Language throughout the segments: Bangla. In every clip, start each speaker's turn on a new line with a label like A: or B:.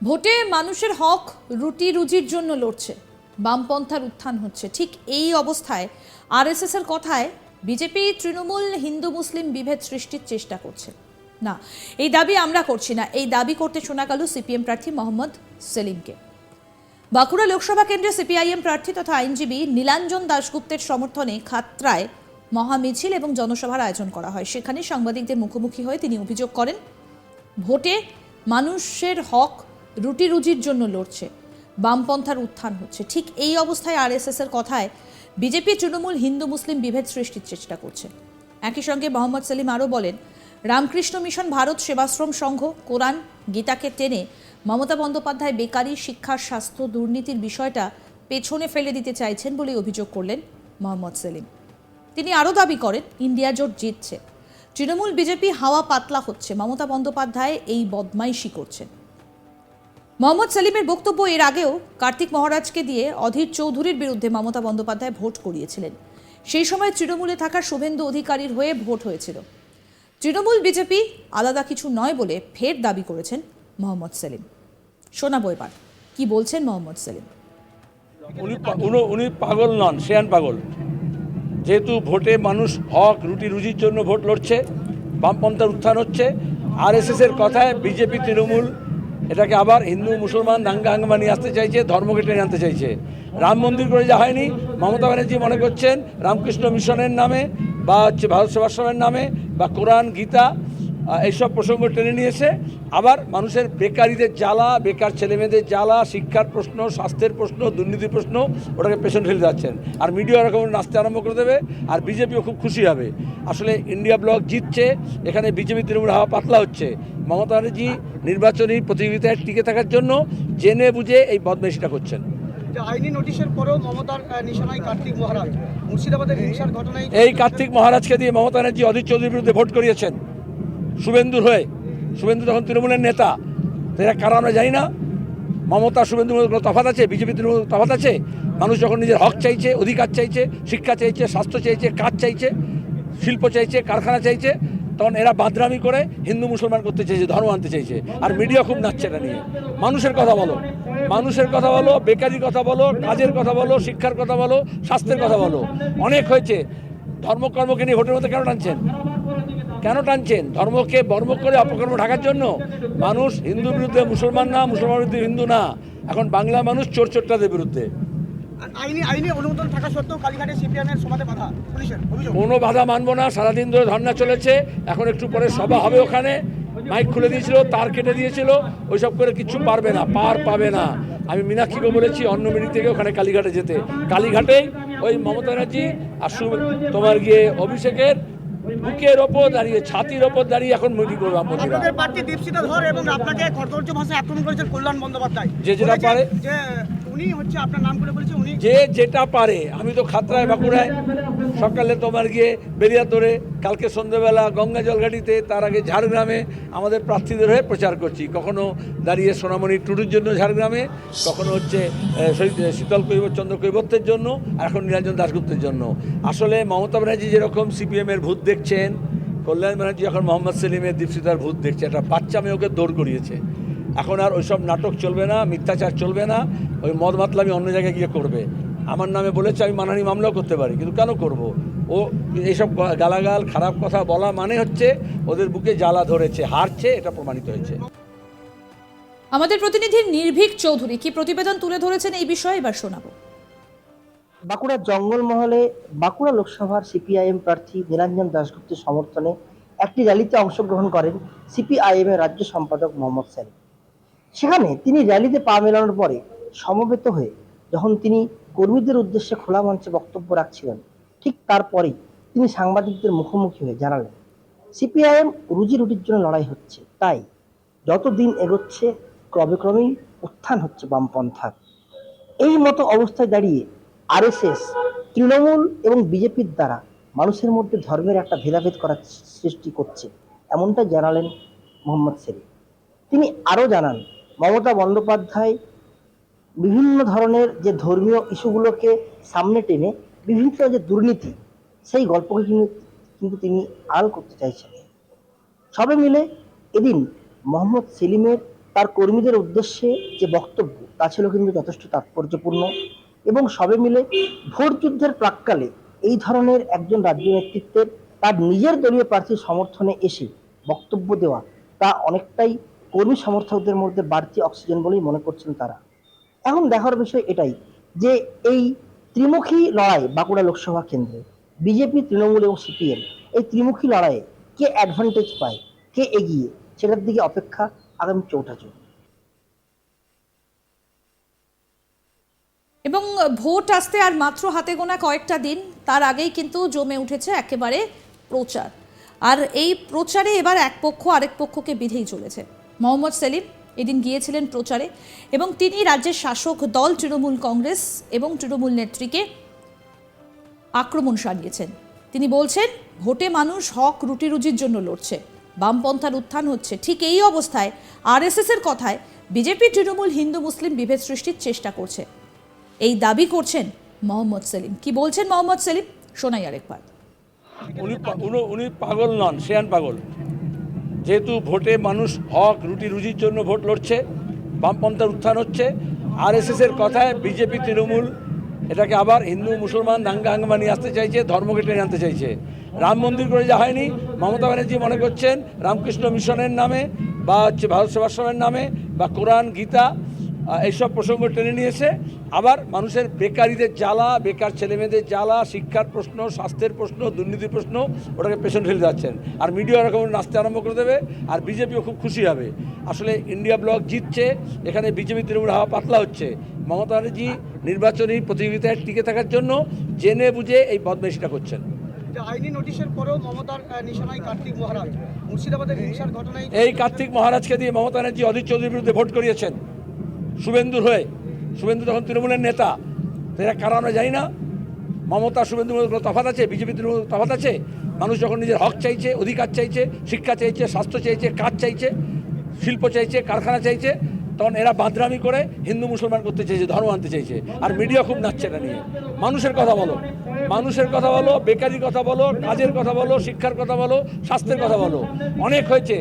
A: ভোটে মানুষের হক রুটি রুজির জন্য লড়ছে। বামপন্থার উত্থান হচ্ছে। ঠিক এই অবস্থায় আরএসএস এর কথায় বিজেপি, তৃণমূল, হিন্দু, মুসলিম বিভেদ সৃষ্টির চেষ্টা করছে। না, এই দাবি আমরা করছি না। এই দাবি করতে শোনা গেল সিপিএম প্রার্থী মোহাম্মদ সেলিমকে। বাঁকুড়া লোকসভা কেন্দ্রে সিপিআইএম প্রার্থী তথা আইনজীবী নীলাঞ্জন দাশগুপ্তের সমর্থনে খাত্রায় মহামিছিল এবং জনসভার আয়োজন করা হয়। সেখানে সাংবাদিকদের মুখোমুখি হয়ে তিনি অভিযোগ করেন, ভোটে মানুষের হক রুটি রুজির জন্য লড়ছে। বামপন্থার উত্থান হচ্ছে। ঠিক এই অবস্থায় আরএসএস এর কথায় বিজেপি, তৃণমূল, হিন্দু, মুসলিম বিভেদ সৃষ্টির চেষ্টা করছে। একই সঙ্গে মোহাম্মদ সেলিম আরও বলেন, রামকৃষ্ণ মিশন ভারত সেবাশ্রম সংঘ, কোরআন, গীতাকে টেনে মমতা বন্দ্যোপাধ্যায় বেকারি, শিক্ষা, স্বাস্থ্য, দুর্নীতির বিষয়টা পেছনে ফেলে দিতে চাইছেন বলে অভিযোগ করলেন মোহাম্মদ সেলিম। তিনি আরও দাবি করেন, ইন্ডিয়া জোট জিতছে। তৃণমূল, বিজেপি হাওয়া পাতলা হচ্ছে। মমতা বন্দ্যোপাধ্যায় এই বদমাইশি করছেন। মোহাম্মদ সেলিমের বক্তব্য এর আগেও কার্তিক মহারাজকে দিয়ে অধীর চৌধুরীর বিরুদ্ধে মমতা বন্দ্যোপাধ্যায় ভোট করিয়েছিলেন। সেই সময় তৃণমূলে থাকা শুভেন্দু অধিকারীর হয়ে ভোট হয়েছিল। তৃণমূল বিজেপি আলাদা কিছু নয় বলে ফের দাবি করেছেন মোহাম্মদ সেলিম। শোনাবো এবার, কি বলছেন মোহাম্মদ সেলিম?
B: উনি উনি- পাগল নন শেয়ান পাগল। যেহেতু ভোটে মানুষ হক, রুটি রুজির জন্য ভোট লড়ছে বামপন্থার উত্থান হচ্ছে আর এর কথায় বিজেপি তৃণমূল এটাকে আবার হিন্দু, মুসলমান, দাঙ্গা, হাঙ্গামা নিয়ে আসতে চাইছে ধর্মকে টেনে আনতে চাইছে। রাম মন্দির করে যা হয়নি, মমতা ব্যানার্জি মনে করছেন, রামকৃষ্ণ মিশনের নামে, বা হচ্ছে ভারত সেবাশ্রমের নামে, বা কোরআন, গীতা এইসব প্রসঙ্গ টেনে নিয়ে এসে আবার মানুষের বেকারিদের জ্বালা বেকার ছেলেমেয়েদের জ্বালা শিক্ষার প্রশ্ন স্বাস্থ্যের প্রশ্ন দুর্নীতির প্রশ্ন ওটাকে পেছনে ফেলে যাচ্ছেন। আর মিডিয়া এরকম নাচতে আরম্ভ করে দেবে আর বিজেপিও খুব খুশি হবে। আসলে ইন্ডিয়া ব্লক জিতছে এখানে বিজেপি তৃণমূল হাওয়া পাতলা হচ্ছে। মমতা ব্যানার্জি নির্বাচনী প্রতিযোগিতায় টিকে থাকার জন্য জেনে বুঝে এই বদমেশিটা করছেন।
C: আইনি নোটিশের পরেও মমতার নিশানায় কার্তিক মহারাজ। মুর্শিদাবাদের হিংসার ঘটনায়
B: এই কার্তিক মহারাজকে দিয়ে মমতা ব্যানার্জি অধীর চৌধুরীর বিরুদ্ধে ভোট করিয়েছেন। শুভেন্দুর হয়ে, শুভেন্দু তখন তৃণমূলের নেতা এরা কারা আমরা জানি না। মমতা, শুভেন্দুর মধ্যে কোনো তফাত আছে? বিজেপি তৃণমূল তফাত আছে? মানুষ যখন নিজের হক চাইছে, অধিকার চাইছে, শিক্ষা চাইছে, স্বাস্থ্য চাইছে, কাজ চাইছে, শিল্প চাইছে, কারখানা চাইছে, তখন এরা বাদরামি করে হিন্দু মুসলমান করতে চাইছে, ধর্ম আনতে চাইছে। আর মিডিয়া খুব নাচছে এটা নিয়ে। মানুষের কথা বলো। মানুষের কথা বলো, বেকারির কথা বলো, কাজের কথা বলো, শিক্ষার কথা বলো, স্বাস্থ্যের কথা বলো। অনেক হয়েছে। ধর্মকর্মকে নিয়ে ভোটের মধ্যে কেন টানছেন? কেন টানছেন? ধর্মকে বর্ম করে অপকর্ম ঢাকার জন্য? মানুষ হিন্দু বিরুদ্ধে মুসলমান না মুসলমান বিরুদ্ধে হিন্দু না। এখন বাংলা মানুষ চোর চোরটাদের বিরুদ্ধে। কোনো বাধা মানবো না সারাদিন ধরে ধর্না চলেছে। এখন একটু পরে সভা হবে ওখানে। মাইক খুলে দিয়েছিল তার কেটে দিয়েছিল। ওইসব করে কিছু পারবে না পার পাবে না। আমি মীনাক্ষীকে বলেছি অন্য মিনিট থেকে ওখানে কালীঘাটে যেতে। কালীঘাটেই ওই মমতা ব্যানার্জি আর তোমার গিয়ে অভিষেকের বুকের ওপর দাঁড়িয়ে ছাতির ওপর দাঁড়িয়ে এখন মিটিং করব আমরা
C: আপনাদের প্রার্থী দীপশিতা ধর এবং আপনাকে কর্তব্য ভাষায় আক্রমণ করেছেন কল্যাণ বন্দ্যোপাধ্যায়
B: যে যেটা পারে।
C: যে উনি হচ্ছে আপনার নাম করে বলেছে, উনি
B: যে যেটা পারে, আমি তো খাতরায় বাঁকুড়ায়। সকালে তোমার গিয়ে বেরিয়া তোরে কালকে সন্ধ্যেবেলা গঙ্গা জলঘাটিতে, তার আগে ঝাড়গ্রামে আমাদের প্রার্থীদের হয়ে প্রচার করছি। কখনো দাঁড়িয়ে সোনামণি টুডুর জন্য ঝাড়গ্রামে, কখনো হচ্ছে শীতল কৈব চন্দ্র কৈবত্যের জন্য, আর এখন নীলাঞ্জন দাশগুপ্তের জন্য। আসলে মমতা ব্যানার্জি যেরকম সিপিএমের ভূত দেখছেন, কল্যাণ ব্যানার্জি এখন মোহাম্মদ সেলিমের দীপশিতার ভূত দেখছে। একটা বাচ্চা মেয়ে ওকে দৌড় করিয়েছে। এখন আর ওইসব নাটক চলবে না মিথ্যাচার চলবে না ওই মদ মাতলামি অন্য জায়গায় গিয়ে করবে। আমার নামে বলেছে আমি মানহানি মামলাও করতে পারি কিন্তু কেন করব? ও এইসব গালাগাল খারাপ কথা বলা মানে হচ্ছে ওদের বুকে জ্বালা ধরেছে হারছে এটা প্রমাণিত হয়েছে।
A: আমাদের প্রতিনিধি নির্ভীক চৌধুরী কি প্রতিবেদন তুলে ধরেছেন এই বিষয়ে? এবার শোনাবো।
D: বাঁকুড়ার জঙ্গলমহলে বাঁকুড়া লোকসভার সিপিআইএম প্রার্থী নীলাঞ্জন দাশগুপ্তের সমর্থনে একটি র্যালিতে অংশগ্রহণ করেন সিপিআইএম এর রাজ্য সম্পাদক মোহাম্মদ সেলিম। সেখানে তিনি র্যালিতে পা মেলানোর পরে সমবেত হয়ে যখন তিনি কর্মীদের উদ্দেশ্যে খোলা মঞ্চে বক্তব্য রাখছিলেন, ঠিক তারপরেই তিনি সাংবাদিকদের মুখোমুখি হয়ে জানালেন, সিপিআইএম রুজি রুটির জন্য লড়াই হচ্ছে, তাই যত দিন এগোচ্ছে, ক্রমে ক্রমেই উত্থান হচ্ছে বামপন্থার। এই মতো অবস্থায় দাঁড়িয়ে আরএসএস, তৃণমূল এবং বিজেপির দ্বারা মানুষের মধ্যে ধর্মের একটা ভেদাভেদ করার সৃষ্টি করছে, এমনটা জানালেন মোহাম্মদ সেলিম। তিনি আরও জানান মমতা বন্দ্যোপাধ্যায় বিভিন্ন ধরনের যে ধর্মীয় ইস্যুগুলোকে সামনে টেনে বিভিন্ন যে দুর্নীতি, সেই গল্পকে কিন্তু তিনি আড়াল করতে চাইছেন। সবে মিলে এদিন মোহাম্মদ সেলিমের তার কর্মীদের উদ্দেশ্যে যে বক্তব্য, তা ছিল কিন্তু যথেষ্ট তাৎপর্যপূর্ণ এবং সবে মিলে ভোট যুদ্ধের প্রাককালে এই ধরনের একজন রাজ্য নেতৃত্বের তার নিজের দলীয় প্রার্থীর সমর্থনে এসে বক্তব্য দেওয়া, তা অনেকটাই কর্মী সমর্থকদের মধ্যে বাড়তি অক্সিজেন বলেই মনে করছেন তারা। এখন দেখার বিষয় এটাই যে এই ত্রিমুখী লড়াই বাঁকুড়া লোকসভা কেন্দ্রে, বিজেপি, তৃণমূল এবং সিপিএম, এই ত্রিমুখী লড়াইয়ে কে অ্যাডভান্টেজ পায়, কে এগিয়ে, সেটার দিকে অপেক্ষা আগামী চৌঠা জুন।
A: এবং ভোট আসতে আর মাত্র হাতে গোনা কয়েকটা দিন, তার আগেই কিন্তু জমে উঠেছে একেবারে প্রচার। আর এই প্রচারে এবার এক পক্ষ আরেক পক্ষকে বিধেই চলেছে। মোহাম্মদ সেলিম এদিন গিয়েছিলেন প্রচারে এবং তিনি রাজ্যের শাসক দল তৃণমূল কংগ্রেস এবং তৃণমূল নেত্রীকে আক্রমণ সারিয়েছেন তিনি বলছেন, ভোটে মানুষ হক রুটি রুজির জন্য লড়ছে। বামপন্থার উত্থান হচ্ছে। ঠিক এই অবস্থায় আরএসএস এর কথায় বিজেপি তৃণমূল হিন্দু মুসলিম বিভেদ সৃষ্টির চেষ্টা করছে। এই দাবি করছেন মোহাম্মদ সেলিম। কি বলছেন মোহাম্মদ সেলিম? শোনাই আরেকবার।
B: উনি- উনি পাগল নন শেয়ান পাগল। যেহেতু ভোটে মানুষ হক, রুটি, রুজির জন্য ভোট লড়ছে, বামপন্থার উত্থান হচ্ছে আরএসএসের কথায় বিজেপি তৃণমূল, এটাকে আবার হিন্দু, মুসলমান, দাঙ্গা, হাঙ্গামা নিয়ে আসতে চাইছে ধর্মকে টেনে আনতে চাইছে। রাম মন্দির করে যা হয়নি, মমতা ব্যানার্জি মনে করছেন, রামকৃষ্ণ মিশনের নামে, বা হচ্ছে ভারত সেবাশ্রমের নামে, বা কোরআন, গীতা এইসব প্রসঙ্গ টেনে নিয়েছে। আবার মানুষের বেকারিদের জ্বালা বেকার ছেলেমেয়েদের জ্বালা শিক্ষার প্রশ্ন স্বাস্থ্যের প্রশ্ন দুর্নীতির প্রশ্ন ওটাকে পেছনে ফেলে যাচ্ছেন। আর মিডিয়া এরকম নাচতে আরম্ভ করে দেবে আর বিজেপিও খুব খুশি হবে। আসলে ইন্ডিয়া ব্লক জিতছে এখানে বিজেপি তৃণমূল হাওয়া পাতলা হচ্ছে। মমতা ব্যানার্জি নির্বাচনী প্রতিযোগিতায় টিকে থাকার জন্য জেনে বুঝে এই বদমাইশিটা করছেন।
C: আইনি নোটিশের পরেও মমতার আহ, নিশানায় কার্তিক মহারাজ। মুর্শিদাবাদের হিংসার ঘটনায়
B: এই কার্তিক মহারাজকে দিয়ে মমতা ব্যানার্জি অধীর চৌধুরীর বিরুদ্ধে ভোট করিয়েছেন। শুভেন্দুর হয়ে, শুভেন্দু তখন তৃণমূলের নেতা এরা কারা আমরা জানি না। মমতা, শুভেন্দুর মধ্যে কোনো তফাত আছে? বিজেপি তৃণমূল তফাত আছে? মানুষ যখন নিজের হক চাইছে, অধিকার চাইছে, শিক্ষা চাইছে, স্বাস্থ্য চাইছে, কাজ চাইছে, শিল্প চাইছে, কারখানা চাইছে, তখন এরা বাদরামি করে হিন্দু মুসলমান করতে চাইছে, ধর্ম আনতে চাইছে। আর মিডিয়া খুব নাচছে এটা নিয়ে। মানুষের কথা বলো। মানুষের কথা বলো, বেকারির কথা বলো, কাজের কথা বলো, শিক্ষার কথা বলো, স্বাস্থ্যের কথা বলো। অনেক হয়েছে।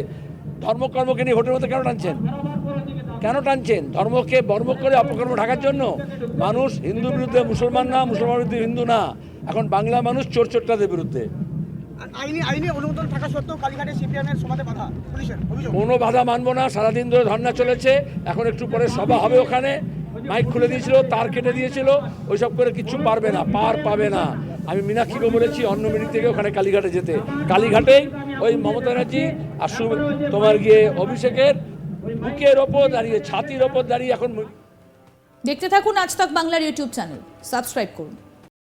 B: ধর্মকর্মকে নিয়ে ভোটের মধ্যে কেন টানছেন? কেন টানছেন? ধর্মকে বর্ম করে অপকর্ম ঢাকার জন্য? মানুষ হিন্দুর বিরুদ্ধে মুসলমান না মুসলমান বিরুদ্ধে হিন্দু না। এখন বাংলা মানুষ চোর চোরটাদের বিরুদ্ধে।
C: আর আইনি আইনি অনুমোদন থাকা সত্ত্বেও কালীঘাটে সিপিএমের সভাতে বাধা পুলিশের
B: কোনো বাধা মানবো না সারাদিন ধরে ধর্না চলেছে। এখন একটু পরে সভা হবে ওখানে। মাইক খুলে দিয়েছিল তার কেটে দিয়েছিল। ওইসব করে কিছু পারবে না পার পাবে না। আমি মীনাক্ষীকে বলেছি অন্য মিনিট থেকে ওখানে কালীঘাটে যেতে। কালীঘাটেই ওই মমতা ব্যানার্জি আর তোমার গিয়ে অভিষেকের বুকের ওপর দাঁড়িয়ে, ছাতির ওপর দাঁড়িয়ে এখন
A: দেখতে থাকুন আজ তক বাংলার ইউটিউব চ্যানেল। সাবস্ক্রাইব করুন।